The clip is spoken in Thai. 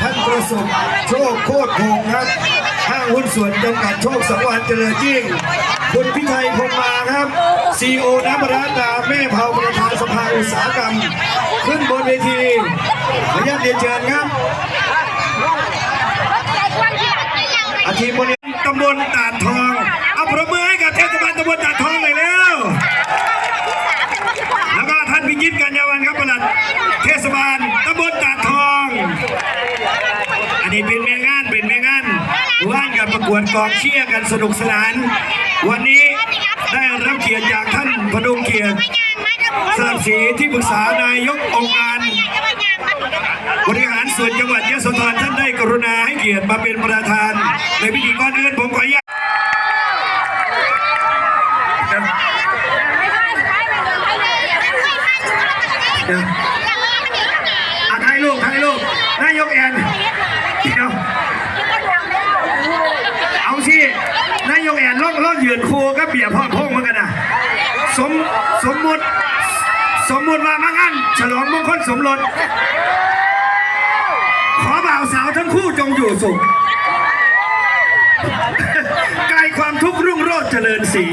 ท่านประสบโชคโคตรพงครับ ห้างหุ้นส่วนจำกัดโชคสังวานเจริญยิ่ง คุณพิไทยพรหมาครับซีโอน้ำร้านดาแม่เผาประธานสภาอุตสาหกรรม ขึ้นบนเวทีขออนุญาตเรียนเชิญครับอาทีมบริตำบลตาดทองเอาประมือให้กับเทศบาลตำบลตาดทองหน่อยแล้วแล้วก็ท่านพิจิตรกัญญาวันครับประหลัดเทศบาลตำบลตาดทอง อั นนี้เป็นแม่งานเป็นแม่งานว่านกันประกวดกองเชียร์กันสนุกสนาน วันนี้ได้รับเกียรติจากท่านพดุงเกียรติสลับศรีที่ปรึกษานายกองค์การบริหารส่วนจังหวัดยะโสธรท่านได้กรุณาให้เกียรติมาเป็นประธาน ในพิธีก่อนอื่นผมขออนุญาตอะถ่ายรูปถ่ายรูปนายกแอนเดี๋ยวเอาสินายกแอนล่องล่องยืนคก็เบียร์พ่อพงเหมือนกันนะสมสมมุติ สมมุติว่ามางานฉลองมงคลสมรสขอบ่าวสาวทั้งคู่จงอยู่สุขกายความทุกข์รุ่งโรจน์เจริญสี